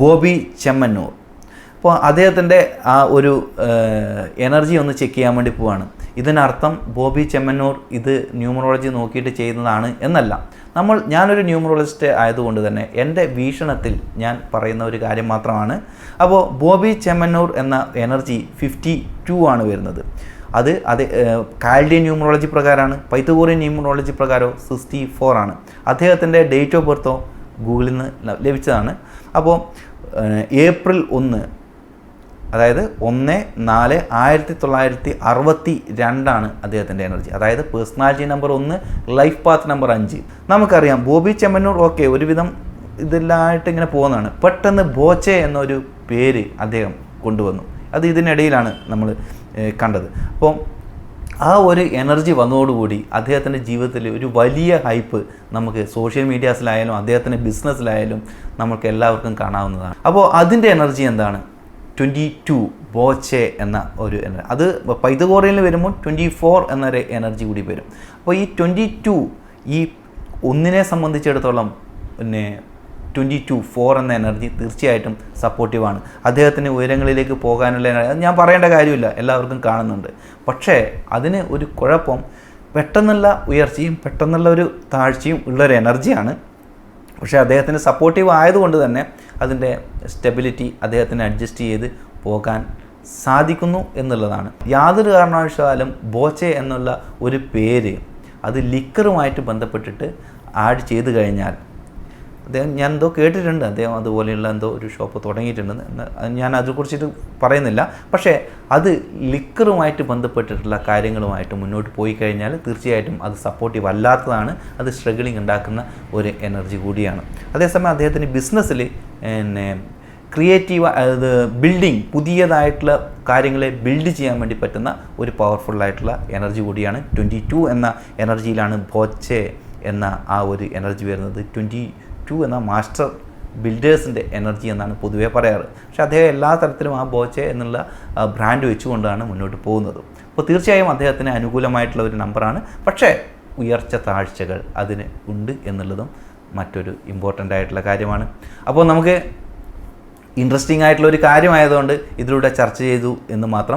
ബോബി ചെമ്മന്നൂർ. അപ്പോൾ അദ്ദേഹത്തിന്റെ ആ ഒരു എനർജി ഒന്ന് ചെക്ക് ചെയ്യാൻ വേണ്ടി പോവാണ്. ഇതിനർത്ഥം ബോബി ചെമ്മന്നൂർ ഇത് ന്യൂമറോളജി നോക്കിയിട്ട് ചെയ്യുന്നതാണ് എന്നല്ല. നമ്മൾ ഞാനൊരു ന്യൂമറോളജിസ്റ്റ് ആയതുകൊണ്ട് തന്നെ എന്റെ വീക്ഷണത്തിൽ ഞാൻ പറയുന്ന ഒരു കാര്യം മാത്രമാണ്. അപ്പോൾ ബോബി ചെമ്മന്നൂർ എന്ന എനർജി ഫിഫ്റ്റി ടു ആണ് വരുന്നത്. അത് അത് കാൽഡിയൻ ന്യൂമറോളജി പ്രകാരമാണ്. പൈത്തഗോറിയൻ ന്യൂമറോളജി പ്രകാരം സിക്സ്റ്റി ഫോർ ആണ്. അദ്ദേഹത്തിന്റെ ഡേറ്റ് ഓഫ് ബർത്തോ ഗൂഗിളിൽ നിന്ന് ലഭിച്ചതാണ്. അപ്പോൾ ഏപ്രിൽ ഒന്ന് അതായത് ഒന്ന് നാല് ആയിരത്തി തൊള്ളായിരത്തി അറുപത്തി രണ്ടാണ് അദ്ദേഹത്തിന്റെ എനർജി. അതായത് പേഴ്സണാലിറ്റി നമ്പർ ഒന്ന് ലൈഫ് പാത്ത് നമ്പർ അഞ്ച്. നമുക്കറിയാം ബോബി ചെമ്മന്നൂർ ഓക്കെ ഒരുവിധം ഇതെല്ലാമായിട്ട് ഇങ്ങനെ പോകുന്നതാണ്. പെട്ടെന്ന് ബോച്ചെ എന്നൊരു പേര് അദ്ദേഹം കൊണ്ടുവന്നു. അത് ഇതിനിടയിലാണ് നമ്മൾ കണ്ടത്. അപ്പോൾ ആ ഒരു എനർജി വന്നതോടുകൂടി അദ്ദേഹത്തിന്റെ ജീവിതത്തിൽ ഒരു വലിയ ഹൈപ്പ് നമുക്ക് സോഷ്യൽ മീഡിയാസിലായാലും അദ്ദേഹത്തിന്റെ ബിസിനസ്സിലായാലും നമുക്ക് എല്ലാവർക്കും കാണാവുന്നതാണ്. അപ്പോൾ അതിന്റെ എനർജി എന്താണ്? ട്വന്റി ടു ബോച്ചെ എന്ന ഒരു എനർജി. അത് പൈതകോറയിൽ വരുമ്പോൾ ട്വന്റി ഫോർ എന്നൊരു എനർജി കൂടി വരും. അപ്പോൾ ഈ ട്വന്റി ടു ഈ ഒന്നിനെ സംബന്ധിച്ചിടത്തോളം പിന്നെ ട്വന്റി ടു ഫോർ എന്ന എനർജി തീർച്ചയായിട്ടും സപ്പോർട്ടീവാണ് അദ്ദേഹത്തിന് ഉയരങ്ങളിലേക്ക് പോകാനുള്ള ഞാൻ പറയേണ്ട കാര്യമില്ല എല്ലാവർക്കും കാണുന്നുണ്ട്. പക്ഷേ അതിന് ഒരു കുഴപ്പം പെട്ടെന്നുള്ള ഉയർച്ചയും പെട്ടെന്നുള്ള ഒരു താഴ്ചയും ഉള്ളൊരു എനർജിയാണ് പക്ഷേ അദ്ദേഹത്തിന് സപ്പോർട്ടീവ് ആയതുകൊണ്ട് തന്നെ അതിന്റെ സ്റ്റെബിലിറ്റി അദ്ദേഹത്തിന് അഡ്ജസ്റ്റ് ചെയ്ത് പോകാൻ സാധിക്കുന്നു എന്നുള്ളതാണ്. യാതൊരു കാരണവശാലും ബോച്ചെ എന്നുള്ള ഒരു പേര് അത് ലിക്കറുമായിട്ട് ബന്ധപ്പെട്ടിട്ട് ആഡ് ചെയ്ത് കഴിഞ്ഞാൽ അദ്ദേഹം ഞാൻ എന്തോ കേട്ടിട്ടുണ്ട്. അദ്ദേഹം അതുപോലെയുള്ള എന്തോ ഒരു ഷോപ്പ് തുടങ്ങിയിട്ടുണ്ടെന്ന് ഞാൻ അതിനെക്കുറിച്ചിട്ട് പറയുന്നില്ല. പക്ഷേ അത് ലിക്കറുമായിട്ട് ബന്ധപ്പെട്ടിട്ടുള്ള കാര്യങ്ങളുമായിട്ട് മുന്നോട്ട് പോയി കഴിഞ്ഞാൽ തീർച്ചയായിട്ടും അത് സപ്പോർട്ടീവ് അല്ലാത്തതാണ്. അത് സ്ട്രഗിളിംഗ് ഉണ്ടാക്കുന്ന ഒരു എനർജി കൂടിയാണ്. അതേസമയം അദ്ദേഹത്തിന് ബിസിനസ്സിൽ പിന്നെ ക്രിയേറ്റീവ് അത് ബിൽഡിംഗ് പുതിയതായിട്ടുള്ള കാര്യങ്ങളെ ബിൽഡ് ചെയ്യാൻ വേണ്ടി പറ്റുന്ന ഒരു പവർഫുള്ളായിട്ടുള്ള എനർജി കൂടിയാണ്. ട്വന്റി ടു എന്ന എനർജിയിലാണ് ബോച്ചെ എന്ന ആ ഒരു എനർജി വരുന്നത്. ട്വന്റി ടു എന്ന മാസ്റ്റർ ബിൽഡേഴ്സിന്റെ എനർജി എന്നാണ് പൊതുവേ പറയാറ്. പക്ഷേ അദ്ദേഹം എല്ലാ തരത്തിലും ആ ബോച്ചെ എന്നുള്ള ബ്രാൻഡ് വെച്ചുകൊണ്ടാണ് മുന്നോട്ട് പോകുന്നത്. അപ്പോൾ തീർച്ചയായും അദ്ദേഹത്തിന് അനുകൂലമായിട്ടുള്ള ഒരു നമ്പറാണ്. പക്ഷേ ഉയർച്ച താഴ്ചകൾ അതിന് ഉണ്ട് എന്നുള്ളതും മറ്റൊരു ഇമ്പോർട്ടന്റ് ആയിട്ടുള്ള കാര്യമാണ്. അപ്പോൾ നമുക്ക് ഇൻട്രസ്റ്റിംഗ് ആയിട്ടുള്ള ഒരു കാര്യമായതുകൊണ്ട് ഇതിലൂടെ ചർച്ച ചെയ്തു എന്ന് മാത്രം